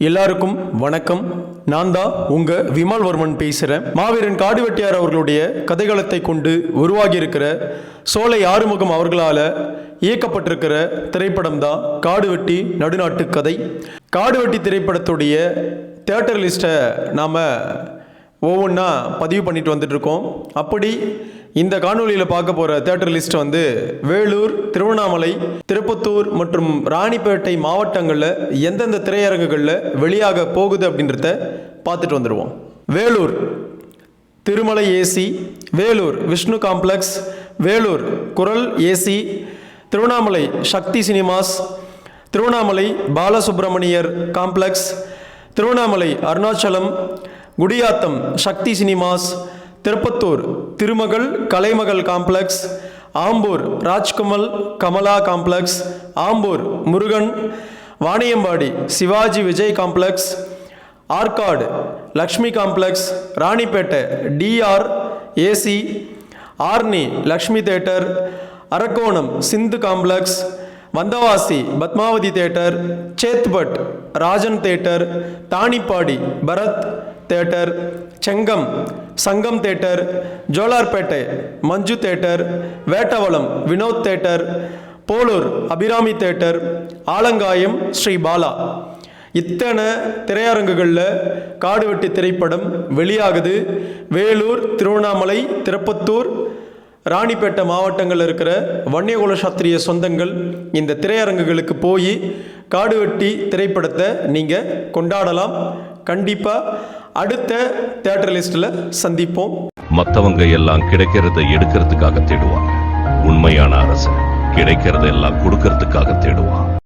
எல்லாருக்கும் வணக்கம். நான் தான் உங்க விமல்வர்மன் பேசுகிறேன் மாவீரன் காடுவெட்டியார் அவர்களுடைய கதைகளத்தை கொண்டு உருவாகி இருக்கிற சோலை ஆறுமுகம் அவர்களால் இயக்கப்பட்டிருக்கிற திரைப்படம் தான் காடுவெட்டி நடுநாட்டு கதை. காடுவெட்டி திரைப்படத்துடைய தேட்டர் லிஸ்ட்டை நாம் ஒவ்வொன்றா பதிவு பண்ணிட்டு வந்துட்டு இருக்கோம் அப்படி இந்த காணொலியில் பார்க்க போகிற தேட்டர் லிஸ்ட் வந்து வேலூர் திருவண்ணாமலை திருப்பத்தூர் மற்றும் ராணிப்பேட்டை மாவட்டங்களில் எந்தெந்த திரையரங்குகளில் வெளியாக போகுது அப்படின்றத பார்த்துட்டு வந்துடுவோம் Vellore Thirumalai AC Vellore Vishnu complex Vellore Kural AC Tiruvannamalai Sakthi cinemas Tiruvannamalai Balasubramaniyar complex Tiruvannamalai Arunachalam Gudiyatham Sakthi cinemas Tirupattur Thirumagal Kalaimagal complex Ambur Rajkamal Kamala complex Ambur Murugan Vaniyambadi Sivaji Vijay complex Arcot Lakshmi complex Ranipet TR AC Arni Lakshmi theatre Arakkonam Sindhu complex Vandavasi Padmavathi theatre Chetpet Rajan theatre Thanipadi Bharat theatre Chengam Sangam theatre Jolarpettai Manju theatre Vettavalam Vinod theatre Polur Abirami theatre Alangayam Sri Bala. இத்தனை திரையரங்குகளில் காடுவெட்டி திரைப்படம் வெளியாகுது. வேலூர் திருவண்ணாமலை திருப்பத்தூர் ராணிப்பேட்டை மாவட்டங்களில் இருக்கிற வன்னியகுல சாஸ்திரிய சொந்தங்கள் இந்த திரையரங்குகளுக்கு போய் காடுவெட்டி திரைப்படத்தை நீங்கள் கொண்டாடலாம். கண்டிப்பாக அடுத்த தேட்டர் லிஸ்ட்ல சந்திப்போம். மத்தவங்க எல்லாம் கிடைக்கிறத எடுக்கிறதுக்காக தேடுவாங்க. உண்மையான அரசு கிடைக்கிறத எல்லாம் கொடுக்கறதுக்காக தேடுவான்.